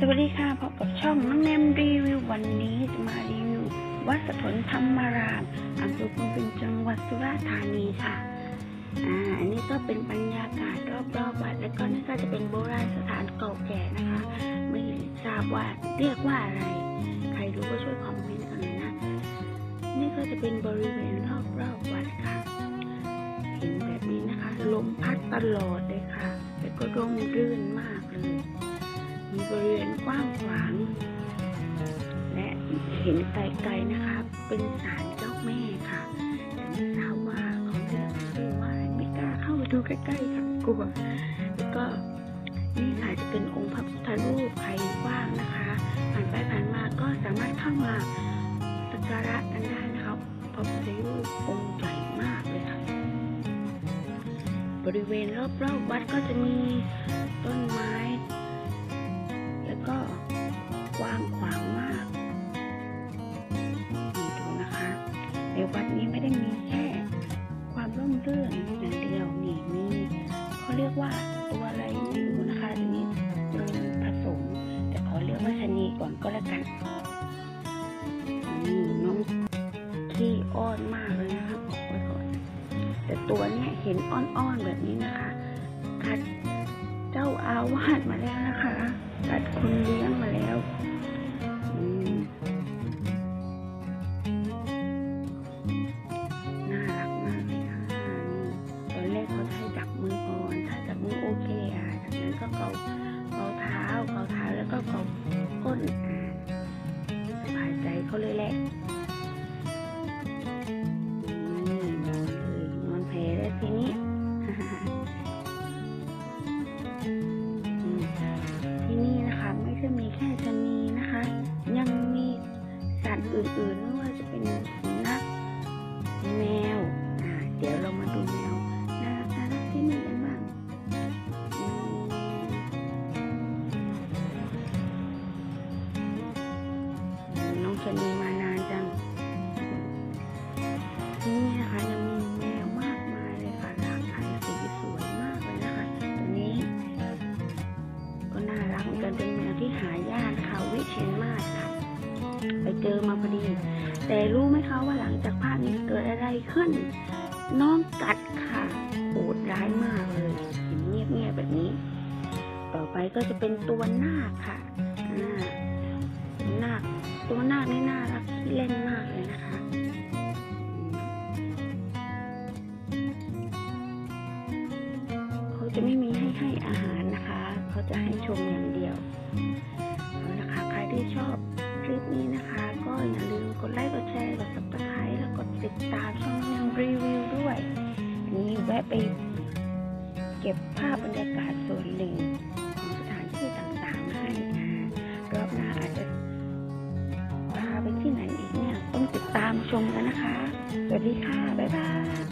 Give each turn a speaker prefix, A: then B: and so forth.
A: สวัสดีค่ะพบกับช่องน้องแนมรีวิววันนี้จะมารีวิววัดสถนธรรมารามอำเภอพุนพินจังหวัดสุราษฎร์ธานีค่ะ อ่า อันนี้ก็เป็นบรรยากาศรอบๆวัดแล้วก็นี่ก็จะเป็นโบราณสถานเก่าแก่นะคะ ไม่ทราบว่าเรียกว่าอะไร ใครรู้ก็ช่วยคอมเมนต์กันหน่อยนะ นี่ก็จะเป็นบริเวณรอบๆวัดค่ะ เห็นแบบนี้นะคะ ลมพัดตลอดเลยค่ะแล้วก็ร่มรื่นมากเลย มีบริเวณกว้างขวาง และเห็นไกลๆนะคะ เป็นศาลเจ้าแม่ค่ะแต่ไม่ทราบว่าเขาเรียกชื่อว่าไม่กล้าเข้าไปดูใกล้ๆค่ะกลัวแล้วก็นี่ค่ะจะเป็นองค์พระพุทธรูปใครว่างนะคะผ่านไปผ่านมาก็สามารถเข้ามาสักการะกันได้นะครับพระพุทธรูปองค์ใหญ่มากเลยค่ะ บริเวณรอบๆวัดก็จะมีต้นไม้ ในวัดนี้ไม่ได้มีแค่ความร่มรื่นอย่างเดียวนี่มีเขาเรียกว่าตัวอะไรไม่รู้นะคะทีนี้มันผสม แต่ขอเรียกว่าชนีก่อนก็แล้วกันนี่น้องขี้อ้อนมากเลยนะคะบอกไว้ก่อนแต่ตัวเนี้ยเห็นอ้อนๆแบบนี้นะคะกัดเจ้าอาวาสมาแล้วนะคะกัดคนเลี้ นอนเลยนอนแผลแล้วทีนี้ที่นี่นะคะไม่ใช่มีแค่ชะนีนะคะ ยังมีสัตว์อื่นๆไม่ว่าจะเป็นสุนัขแมวอ่าเดี๋ยวเรามาดูแมวน่ารักน่ารักที่นี่กันบ้างน้องชะนีมา เจอมาพอดี แต่รู้ไหมคะว่าหลังจากภาพนี้เกิดอะไรขึ้น น้องกัดค่ะโหดร้ายมากเลยเห็นเงียบๆแบบนี้ ต่อไปก็จะเป็นตัวนาคค่ะอ่านาคตัวนาคนี่น่ารักที่เล่นมากเลยนะคะเขาจะไม่มีให้ให้อาหารนะคะ เขาจะให้ชมอย่างเดียวเอาละค่ะใครที่ชอบคลิปนี้นะคะ็อย่าลืมกดไลค์กดแชร์กด subscribe แล้วกดติดตามช่องแนวรีวิวด้วยนี้แวะไปเก็บภาพบรรยากาศส่วนหนึ่งของสถานที่ต่างๆให้นะรอบหน้าอาจจะพาไปที่ไหนอีกเนี่ยต้องติดตามชมกันนะคะ สวัสดีค่ะ บ๊ายบาย